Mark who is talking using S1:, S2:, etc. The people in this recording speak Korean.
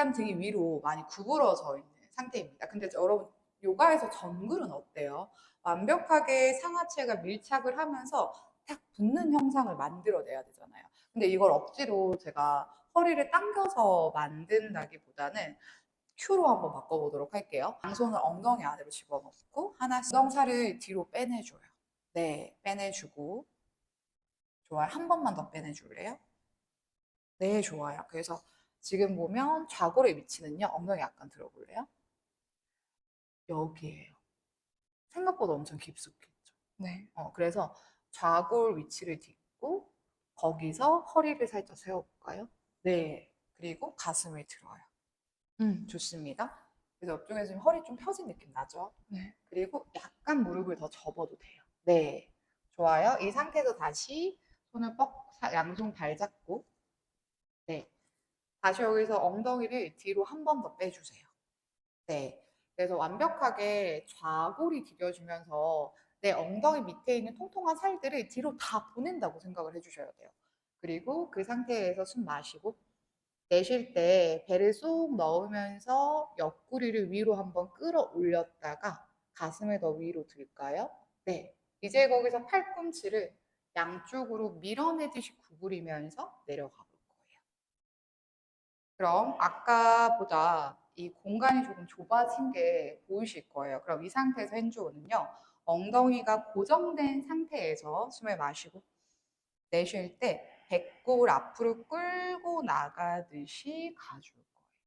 S1: 약간 등이 위로 많이 구부러져 있는 상태입니다. 근데 여러분 요가에서 정글은 어때요? 완벽하게 상하체가 밀착을 하면서 딱 붙는 형상을 만들어내야 되잖아요. 근데 이걸 억지로 제가 허리를 당겨서 만든다기보다는 큐로 한번 바꿔보도록 할게요. 양손을 엉덩이 안으로 집어넣고 하나씩 엉덩살을 뒤로 빼내줘요. 네, 빼내주고 좋아요. 한 번만 더 빼내줄래요? 네, 좋아요. 그래서 지금 보면 좌골의 위치는요. 엉덩이 약간 들어볼래요? 여기에요. 생각보다 엄청 깊숙했죠.
S2: 네.
S1: 어, 그래서 좌골 위치를 딛고 거기서 허리를 살짝 세워볼까요? 네. 그리고 가슴을 들어요. 음, 좋습니다. 그래서 옆쪽에서 지금 허리 좀 펴진 느낌 나죠?
S2: 네.
S1: 그리고 약간 무릎을 더 접어도 돼요. 네. 좋아요. 이 상태에서 다시 손을 뻑, 사- 양손 발 잡고, 네. 다시 여기서 엉덩이를 뒤로 한 번 더 빼주세요. 네. 그래서 완벽하게 좌골이 디뎌지면서 내 엉덩이 밑에 있는 통통한 살들을 뒤로 다 보낸다고 생각을 해주셔야 돼요. 그리고 그 상태에서 숨 마시고, 내쉴 때 배를 쏙 넣으면서 옆구리를 위로 한번 끌어올렸다가 가슴을 더 위로 들까요? 네. 이제 거기서 팔꿈치를 양쪽으로 밀어내듯이 구부리면서 내려가 볼 거예요. 그럼 아까보다 이 공간이 조금 좁아진 게 보이실 거예요. 그럼 이 상태에서 핸즈온은요. 엉덩이가 고정된 상태에서 숨을 마시고 내쉴 때 배꼽을 앞으로 끌고 나가듯이 가주고